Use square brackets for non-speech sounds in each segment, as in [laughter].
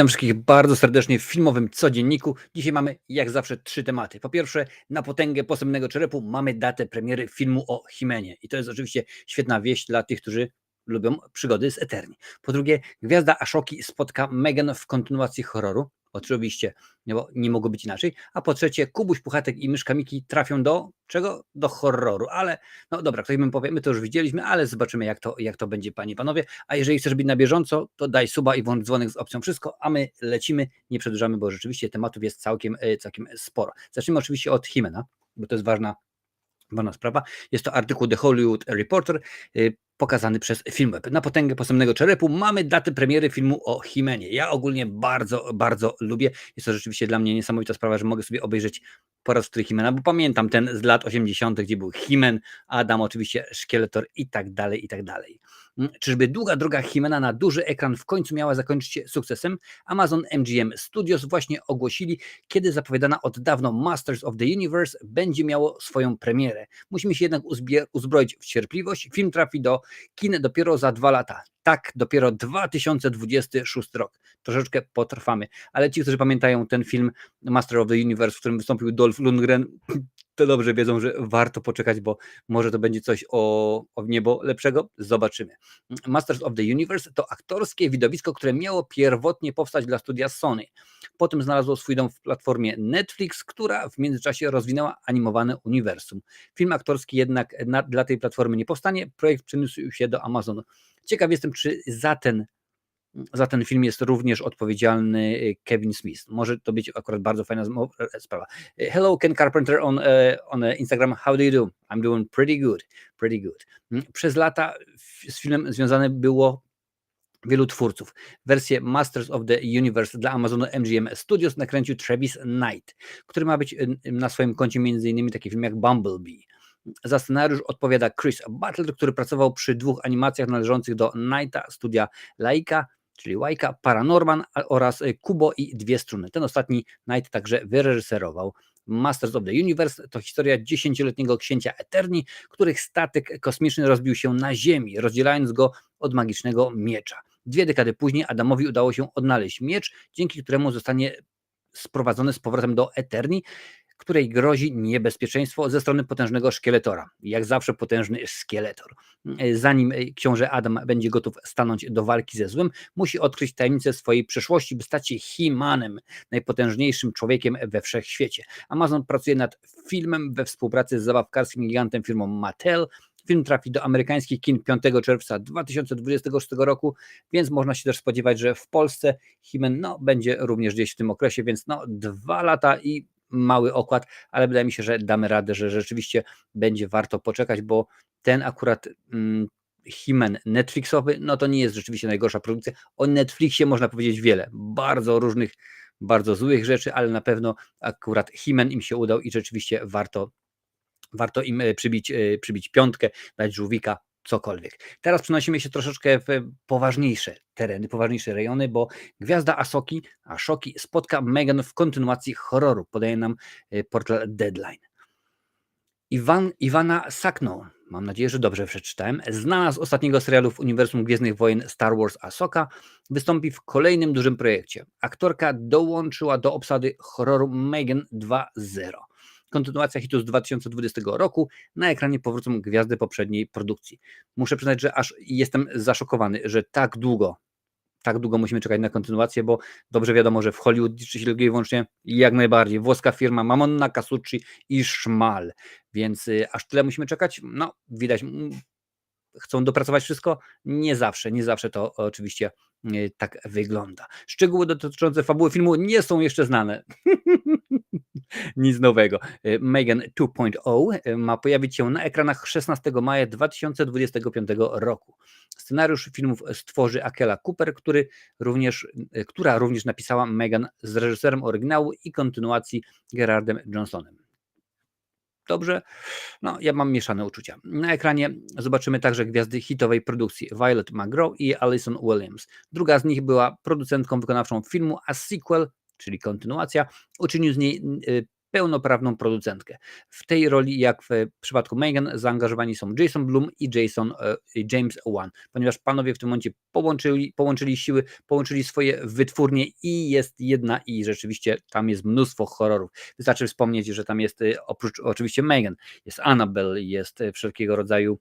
Witam wszystkich bardzo serdecznie w filmowym codzienniku. Dzisiaj mamy jak zawsze trzy tematy. Po pierwsze, na potęgę posępnego czerepu mamy datę premiery filmu o Himenie. I to jest oczywiście świetna wieść dla tych, którzy lubią przygody z Eterni. Po drugie, gwiazda Ashoki spotka Megan w kontynuacji horroru. Oczywiście, bo nie mogło być inaczej. A po trzecie, Kubuś, Puchatek i Myszka Miki trafią do czego? Do horroru. Ale no dobra, ktoś mi powie, my to już widzieliśmy, ale zobaczymy jak to, jak to będzie, panie i panowie. A jeżeli chcesz być na bieżąco, to daj suba i włącz dzwonek z opcją wszystko, a my lecimy, nie przedłużamy, bo rzeczywiście tematów jest całkiem, e, całkiem sporo. Zacznijmy oczywiście od Himena, bo to jest ważna, ważna sprawa. Jest to artykuł The Hollywood Reporter, y, pokazany przez Filmweb. Na potęgę posępnego czerepu mamy datę premiery filmu o Himenie. Ja ogólnie bardzo, bardzo lubię. Jest to rzeczywiście dla mnie niesamowita sprawa, że mogę sobie obejrzeć po raz który Himena, bo pamiętam ten z lat 80., gdzie był Himen, Adam, oczywiście Szkieletor i tak dalej, i tak dalej. Mm, Czyżby długa droga Himena na duży ekran w końcu miała zakończyć się sukcesem? Amazon MGM Studios właśnie ogłosili, kiedy zapowiadana od dawno Masters of the Universe będzie miało swoją premierę. Musimy się jednak uzbroić w cierpliwość. Film trafi do kin dopiero za dwa lata. Tak, dopiero 2026 rok. Troszeczkę potrwamy. Ale ci, którzy pamiętają ten film Master of the Universe, w którym wystąpił Dolph Lundgren, to dobrze wiedzą, że warto poczekać, bo może to będzie coś o, o niebo lepszego. Zobaczymy. Masters of the Universe to aktorskie widowisko, które miało pierwotnie powstać dla studia Sony. Potem znalazło swój dom w platformie Netflix, która w międzyczasie rozwinęła animowane uniwersum. Film aktorski jednak na, dla tej platformy nie powstanie. Projekt przeniósł się do Amazonu. Ciekaw jestem, czy za ten za ten film jest również odpowiedzialny y, Kevin Smith. Może to być akurat bardzo fajna zmo- e, sprawa. Hello Ken Carpenter on, e, on e, Instagram. How do you do? I'm doing pretty good. Pretty good. Mm, Przez lata z filmem związane było wielu twórców. Wersję Masters of the Universe dla Amazonu MGM Studios nakręcił Travis Knight, który ma być na swoim koncie m.in. taki film jak Bumblebee. Za scenariusz odpowiada Chris Butler, który pracował przy dwóch animacjach należących do Knighta studia Laika, czyli Łajka, Paranorman oraz y, Kubo i Dwie Struny. Ten ostatni Knight także wyreżyserował. Masters of the Universe to historia dziesięcioletniego księcia Eterni, których statek kosmiczny rozbił się na Ziemi, rozdzielając go od magicznego miecza. Dwie dekady później Adamowi udało się odnaleźć miecz, dzięki któremu zostanie sprowadzony z powrotem do Eterni, której grozi niebezpieczeństwo ze strony potężnego szkieletora. Jak zawsze potężny szkieletor. Zanim e, książę Adam będzie gotów stanąć do walki ze złem, musi odkryć tajemnicę swojej przeszłości, by stać się He-Manem, najpotężniejszym człowiekiem we wszechświecie. Amazon pracuje nad filmem we współpracy z zabawkarskim gigantem firmą Mattel. Film trafi do amerykańskich kin 5 czerwca 2026 roku, więc można się też spodziewać, że w Polsce Himen no, będzie również gdzieś w tym okresie, więc no, dwa lata i mały okład, ale wydaje mi się, że damy radę, że rzeczywiście będzie warto poczekać, bo ten akurat mm, Himen Netflixowy, no to nie jest rzeczywiście najgorsza produkcja. O Netflixie można powiedzieć wiele, bardzo różnych, bardzo złych rzeczy, ale na pewno akurat Himen im się udał i rzeczywiście warto, warto im e, przybić, e, przybić piątkę, dać żółwika, cokolwiek. Teraz przenosimy się troszeczkę w poważniejsze tereny, poważniejsze rejony, bo gwiazda Asoki, Ashoki spotka Megan w kontynuacji horroru, podaje nam e, portal Deadline. Iwan, Iwana Sakno, mam nadzieję, że dobrze przeczytałem, znana z ostatniego serialu w uniwersum Gwiezdnych Wojen Star Wars Ahsoka, wystąpi w kolejnym dużym projekcie. Aktorka dołączyła do obsady horroru Megan 2.0. Kontynuacja hitu z 2020 roku. Na ekranie powrócą gwiazdy poprzedniej produkcji. Muszę przyznać, że aż jestem zaszokowany, że tak długo, tak długo musimy czekać na kontynuację, bo dobrze wiadomo, że w Hollywood liczy się tylko i wyłącznie jak najbardziej włoska firma Mamonna, Casucci i Szmal, więc y, aż tyle musimy czekać. No, widać, mm, chcą dopracować wszystko? Nie zawsze, nie zawsze to oczywiście y, tak wygląda. Szczegóły dotyczące fabuły filmu nie są jeszcze znane. [laughs] [laughs] Nic nowego. Y, Megan 2.0 y, ma pojawić się na ekranach 16 maja 2025 roku. Scenariusz filmów stworzy Akela Cooper, który również, y, która również napisała Megan z reżyserem oryginału i kontynuacji Gerardem Johnsonem. Dobrze? No, ja mam mieszane uczucia. Na ekranie zobaczymy także gwiazdy hitowej produkcji Violet McGraw i Alison Williams. Druga z nich była producentką wykonawczą filmu, a sequel, czyli kontynuacja, uczynił z niej y, pełnoprawną producentkę. W tej roli, jak w przypadku Megan, zaangażowani są Jason Blum i Jason e, James Wan, ponieważ panowie w tym momencie połączyli, połączyli siły, połączyli swoje wytwórnie i jest jedna i rzeczywiście tam jest mnóstwo horrorów. Wystarczy wspomnieć, że tam jest e, oprócz oczywiście Megan, jest Annabelle, jest e, wszelkiego rodzaju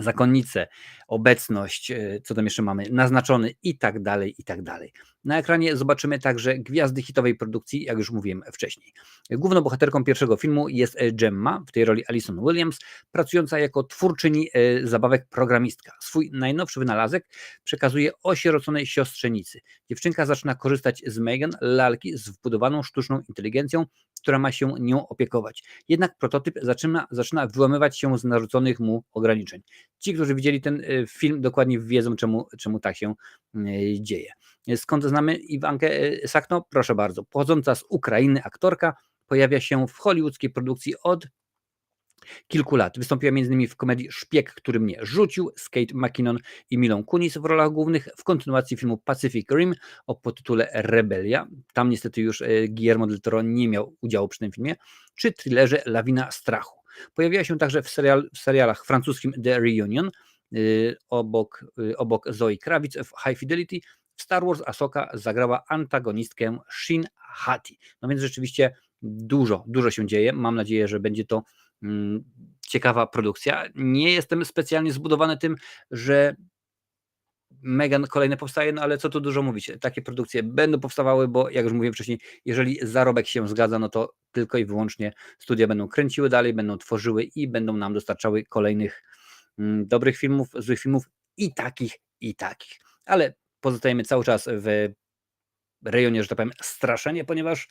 zakonnice, obecność, e, co tam jeszcze mamy, naznaczony i tak dalej, i tak dalej. Na ekranie zobaczymy także gwiazdy hitowej produkcji, jak już mówiłem wcześniej. Główną bohaterką pierwszego filmu jest e, Gemma, w tej roli Alison Williams, pracująca jako twórczyni e, zabawek programistka. Swój najnowszy wynalazek przekazuje osieroconej siostrzenicy. Dziewczynka zaczyna korzystać z Megan, lalki z wbudowaną sztuczną inteligencją, która ma się nią opiekować. Jednak prototyp zaczyna, zaczyna wyłamywać się z narzuconych mu ograniczeń. Ci, którzy widzieli ten y, film, dokładnie wiedzą, czemu, czemu tak się y, dzieje. Skąd znamy Iwankę y, Sakno? Proszę bardzo. Pochodząca z Ukrainy aktorka pojawia się w hollywoodzkiej produkcji od kilku lat. Wystąpiła m.in. w komedii Szpieg, który mnie rzucił z Kate McKinnon i Milą Kunis w rolach głównych w kontynuacji filmu Pacific Rim o podtytule Rebelia. Tam niestety już Guillermo del Toro nie miał udziału przy tym filmie. Czy thrillerze Lawina Strachu. Pojawiła się także w, serial, w serialach francuskim The Reunion, yy, obok, yy, obok Zoe Kravitz w High Fidelity. W Star Wars Asoka zagrała antagonistkę Shin Hati. No więc rzeczywiście dużo, dużo się dzieje. Mam nadzieję, że będzie to mm, ciekawa produkcja. Nie jestem specjalnie zbudowany tym, że Megan kolejne powstaje, no ale co tu dużo mówić, takie produkcje będą powstawały, bo jak już mówiłem wcześniej, jeżeli zarobek się zgadza, no to tylko i wyłącznie studia będą kręciły dalej, będą tworzyły i będą nam dostarczały kolejnych mm, dobrych filmów, złych filmów i takich, i takich. Ale pozostajemy cały czas w rejonie, że tak powiem, straszenie, ponieważ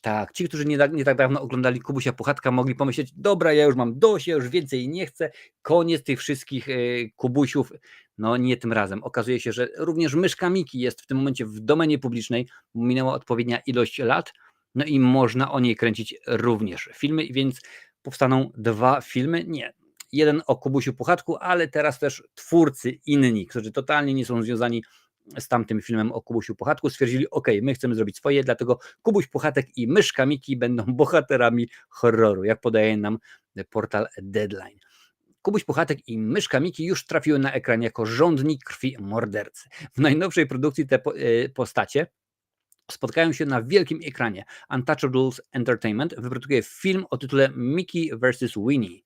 tak, ci, którzy nie, nie, tak dawno oglądali Kubusia Puchatka, mogli pomyśleć, dobra, ja już mam dość, ja już więcej nie chcę, koniec tych wszystkich y, Kubusiów. No nie tym razem. Okazuje się, że również myszka Miki jest w tym momencie w domenie publicznej, minęła odpowiednia ilość lat, no i można o niej kręcić również filmy, więc powstaną dwa filmy, nie, jeden o Kubusiu Puchatku, ale teraz też twórcy inni, którzy totalnie nie są związani z tamtym filmem o Kubusiu Puchatku stwierdzili, ok, my chcemy zrobić swoje, dlatego Kubuś Puchatek i Myszka Miki będą [laughs] bohaterami horroru, jak podaje nam portal Deadline. Kubuś Puchatek i Myszka Miki już trafiły na ekran jako rządni krwi mordercy. W najnowszej produkcji te e, postacie spotkają się na wielkim ekranie. Untouchables Entertainment wyprodukuje film o tytule Mickey vs. Winnie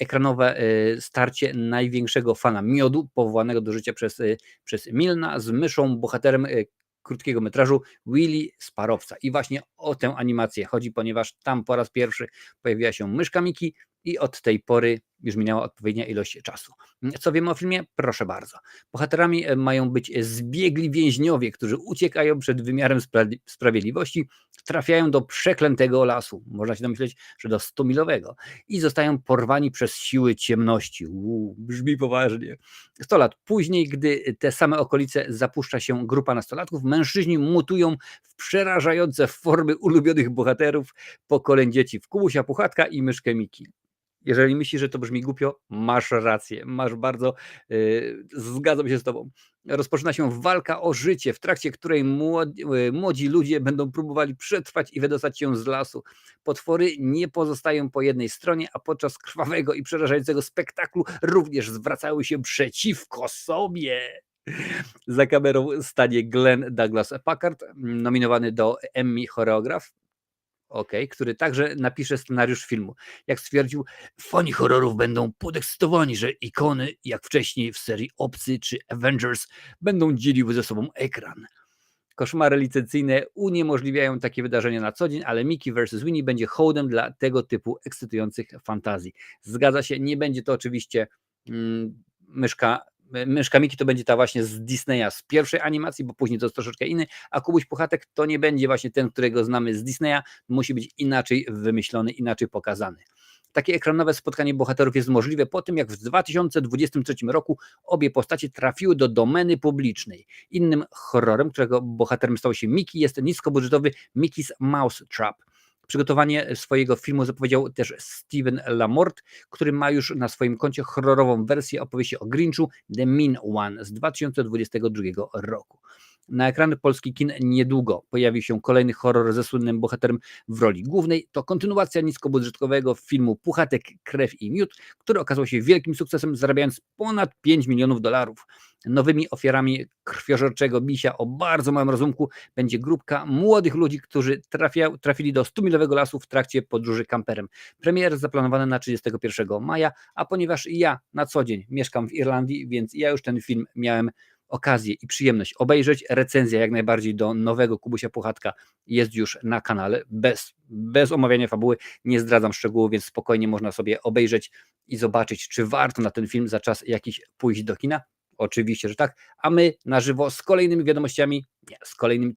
ekranowe y, starcie największego fana miodu, powołanego do życia przez, y, przez Milna z myszą, bohaterem y, krótkiego metrażu Willy Sparowca. I właśnie o tę animację chodzi, ponieważ tam po raz pierwszy pojawiła się myszka Miki i od tej pory już minęła odpowiednia ilość czasu. Co wiemy o filmie? Proszę bardzo. Bohaterami e, mają być zbiegli więźniowie, którzy uciekają przed wymiarem sprawiedliwości, trafiają do przeklętego lasu, można się domyśleć, że do stomilowego i zostają porwani przez siły ciemności. Uu, brzmi poważnie. 100 lat później, gdy te same okolice zapuszcza się grupa nastolatków, mężczyźni mutują w przerażające formy ulubionych bohaterów pokoleń dzieci w Kubusia Puchatka i Myszkę Miki. Jeżeli myślisz, że to brzmi głupio, masz rację, masz bardzo, yy, zgadzam się z tobą. Rozpoczyna się walka o życie, w trakcie której młodzi, yy, młodzi ludzie będą próbowali przetrwać i wydostać się z lasu. Potwory nie pozostają po jednej stronie, a podczas krwawego i przerażającego spektaklu również zwracały się przeciwko sobie. Za kamerą stanie Glenn Douglas Packard, nominowany do Emmy choreograf ok, który także napisze scenariusz filmu. Jak stwierdził, fani horrorów będą podekscytowani, że ikony, jak wcześniej w serii Obcy czy Avengers, będą dzieliły ze sobą ekran. Koszmary licencyjne uniemożliwiają takie wydarzenia na co dzień, ale Mickey vs. Winnie będzie hołdem dla tego typu ekscytujących fantazji. Zgadza się, nie będzie to oczywiście mm, myszka myszka Miki to będzie ta właśnie z Disneya z pierwszej animacji, bo później to jest troszeczkę inny, a Kubuś Puchatek to nie będzie właśnie ten, którego znamy z Disneya, musi być inaczej wymyślony, inaczej pokazany. Takie ekranowe spotkanie bohaterów jest możliwe po tym, jak w 2023 roku obie postacie trafiły do domeny publicznej. Innym horrorem, którego bohaterem stał się Mickey, jest niskobudżetowy Mickey's Mouse Trap. Przygotowanie swojego filmu zapowiedział też Steven Lamort, który ma już na swoim koncie horrorową wersję opowieści o Grinchu The Mean One z 2022 roku. Na ekrany polskich kin niedługo pojawi się kolejny horror ze słynnym bohaterem w roli głównej. To kontynuacja niskobudżetowego filmu Puchatek, Krew i Miód, który okazał się wielkim sukcesem, zarabiając ponad 5 milionów dolarów. Nowymi ofiarami krwiożerczego misia o bardzo małym rozumku będzie grupka młodych ludzi, którzy trafia, trafili do 100-milowego lasu w trakcie podróży kamperem. Premier zaplanowana na 31 maja, a ponieważ ja na co dzień mieszkam w Irlandii, więc ja już ten film miałem okazję i przyjemność obejrzeć. Recenzja jak najbardziej do nowego Kubusia Puchatka jest już na kanale, bez, bez omawiania fabuły, nie zdradzam szczegółów, więc spokojnie można sobie obejrzeć i zobaczyć, czy warto na ten film za czas jakiś pójść do kina. Oczywiście, że tak. A my na żywo z kolejnymi wiadomościami, nie, z kolejnymi